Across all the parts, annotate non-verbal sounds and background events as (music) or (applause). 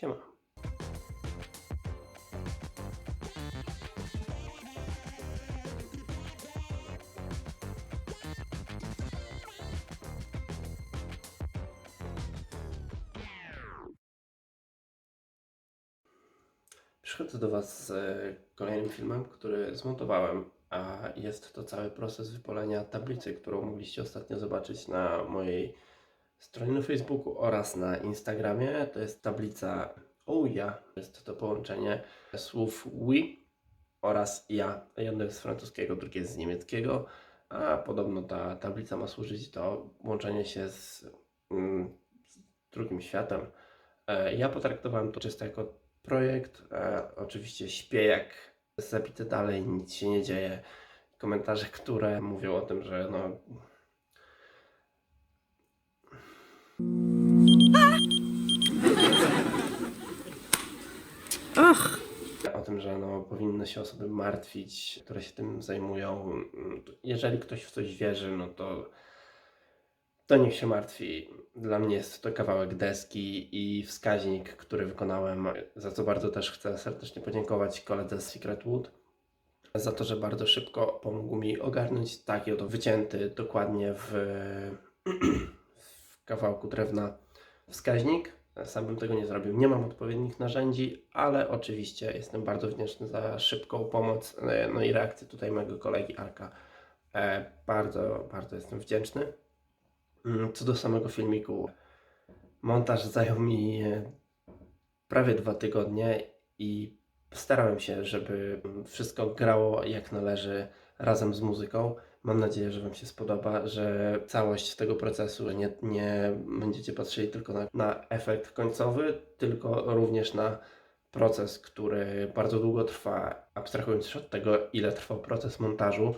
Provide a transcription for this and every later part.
Siema. Przychodzę do Was z e, kolejnym filmem, który zmontowałem, a jest to cały proces wypalenia tablicy, którą mogliście ostatnio zobaczyć na mojej stronie na Facebooku oraz na Instagramie. To jest tablica Oh ja. Jest to połączenie słów we oraz ja. Jedno jest z francuskiego, drugie jest z niemieckiego, a podobno ta tablica ma służyć do łączenia się z, mm, z drugim światem. E, Ja potraktowałem to czysto jako projekt. E, oczywiście śpię jak zabity dalej, nic się nie dzieje. Komentarze, które mówią o tym, że no. Ach, O tym, że no, powinny się osoby martwić, które się tym zajmują. Jeżeli ktoś w coś wierzy, no to, to niech się martwi. Dla mnie jest to kawałek deski i wskaźnik, który wykonałem, za co bardzo też chcę serdecznie podziękować koledze z Secret Wood za to, że bardzo szybko pomógł mi ogarnąć taki oto wycięty dokładnie w, (clears throat) w kawałku drewna wskaźnik. Sam bym tego nie zrobił. Nie mam odpowiednich narzędzi, ale oczywiście jestem bardzo wdzięczny za szybką pomoc, e, no i reakcję tutaj mojego kolegi Arka. E, bardzo, bardzo jestem wdzięczny. Mm, Co do samego filmiku, montaż zajął mi e, prawie dwa tygodnie i starałem się, żeby wszystko grało jak należy razem z muzyką. Mam nadzieję, że Wam się spodoba, że całość tego procesu nie, nie będziecie patrzyli tylko na, na efekt końcowy, tylko również na proces, który bardzo długo trwa, abstrahując już od tego, ile trwał proces montażu,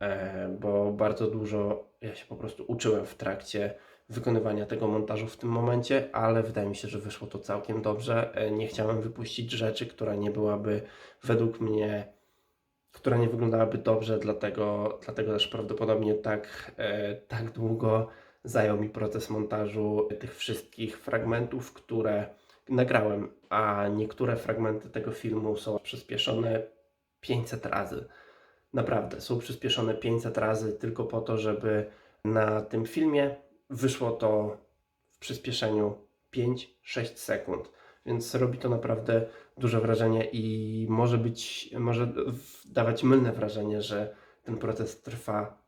e, bo bardzo dużo ja się po prostu uczyłem w trakcie wykonywania tego montażu w tym momencie, ale wydaje mi się, że wyszło to całkiem dobrze. E, Nie chciałem wypuścić rzeczy, która nie byłaby według mnie, która nie wyglądałaby dobrze, dlatego, dlatego też prawdopodobnie tak, e, tak długo zajął mi proces montażu tych wszystkich fragmentów, które nagrałem, a niektóre fragmenty tego filmu są przyspieszone 500 razy. Naprawdę, są przyspieszone 500 razy tylko po to, żeby na tym filmie wyszło to w przyspieszeniu 5-6 sekund. Więc robi to naprawdę duże wrażenie i może być, może dawać mylne wrażenie, że ten proces trwa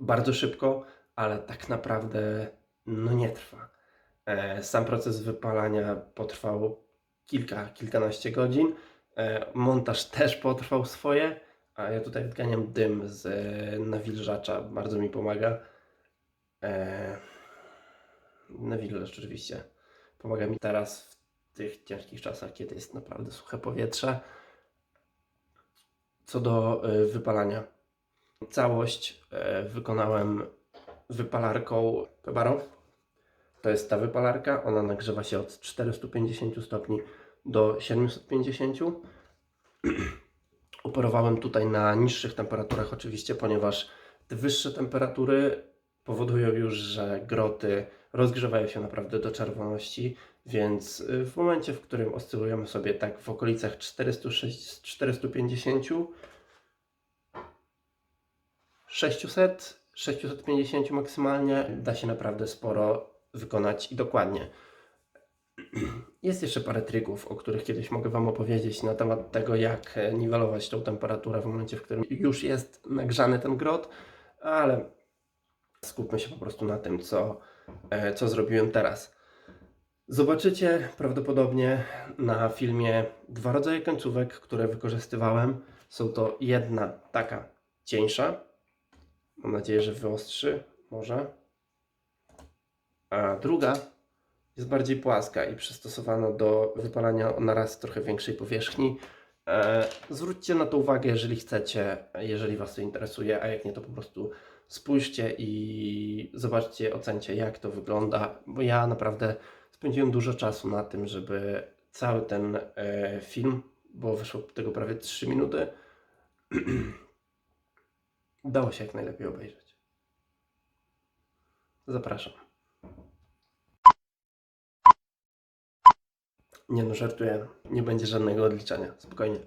bardzo szybko, ale tak naprawdę no nie trwa. E, Sam proces wypalania potrwał kilka, kilkanaście godzin. E, Montaż też potrwał swoje, a ja tutaj odganiam dym z e, nawilżacza, bardzo mi pomaga. Nawilżacz oczywiście pomaga mi teraz w tych ciężkich czasach, kiedy jest naprawdę suche powietrze. Co do e, wypalania. Całość e, wykonałem wypalarką Pebaro. To jest ta wypalarka. Ona nagrzewa się od 450 stopni do 750. (clears throat) Operowałem tutaj na niższych temperaturach oczywiście, ponieważ te wyższe temperatury powodują już, że groty rozgrzewają się naprawdę do czerwoności, więc y, w momencie, w którym oscylujemy sobie tak w okolicach 406, 450, 600, 650 maksymalnie, da się naprawdę sporo wykonać i dokładnie. (clears throat) Jest jeszcze parę trików, o których kiedyś mogę Wam opowiedzieć na temat tego, jak e, niwelować tą temperaturę w momencie, w którym już jest nagrzany ten grot, ale skupmy się po prostu na tym, co, e, co zrobiłem teraz. Zobaczycie prawdopodobnie na filmie dwa rodzaje końcówek, które wykorzystywałem. Są to jedna taka cieńsza, mam nadzieję, że wyostrzy może, a druga jest bardziej płaska i przystosowana do wypalania na raz trochę większej powierzchni. E, zwróćcie na to uwagę, jeżeli chcecie, jeżeli Was to interesuje, a jak nie, to po prostu spójrzcie i zobaczcie, ocencie, jak to wygląda, bo ja naprawdę spędziłem dużo czasu na tym, żeby cały ten e, film, bo wyszło tego prawie 3 minuty, (clears throat) dało się jak najlepiej obejrzeć. Zapraszam. Nie no, żartuję. Nie będzie żadnego odliczania. Spokojnie.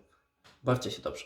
Bawcie się dobrze.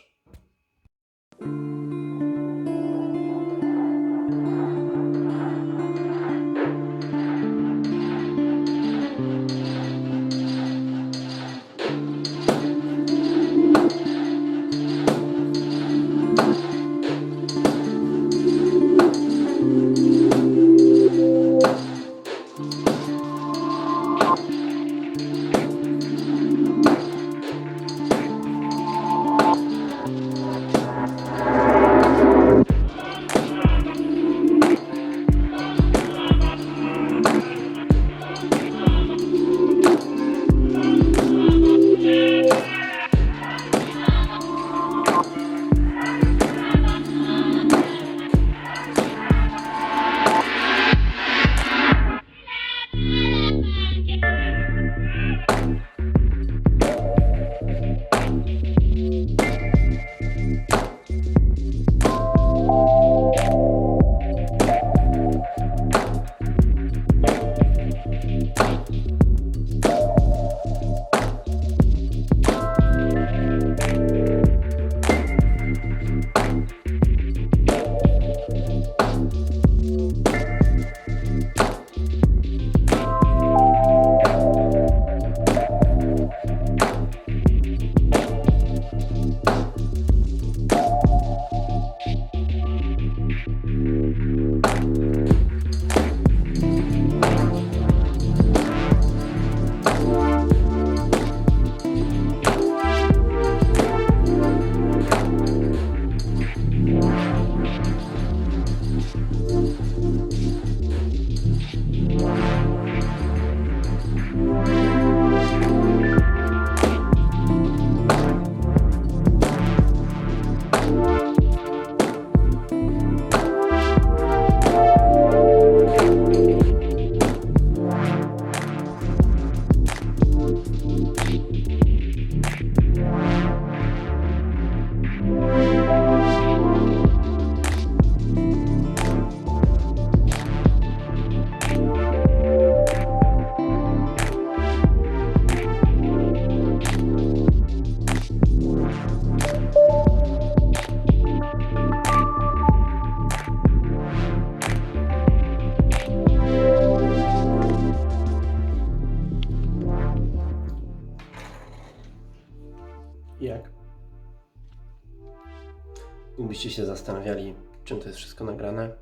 Gdybyście się zastanawiali, czym to jest wszystko nagrane,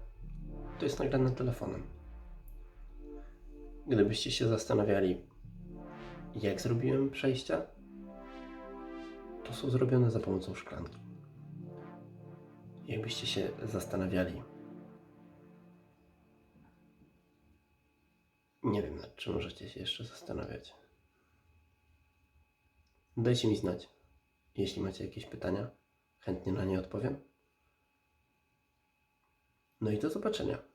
to jest nagrane telefonem. Gdybyście się zastanawiali, jak zrobiłem przejścia, to są zrobione za pomocą szklanki. Jakbyście się zastanawiali, nie wiem nad czym możecie się jeszcze zastanawiać. Dajcie mi znać. Jeśli macie jakieś pytania, chętnie na nie odpowiem. No i do zobaczenia.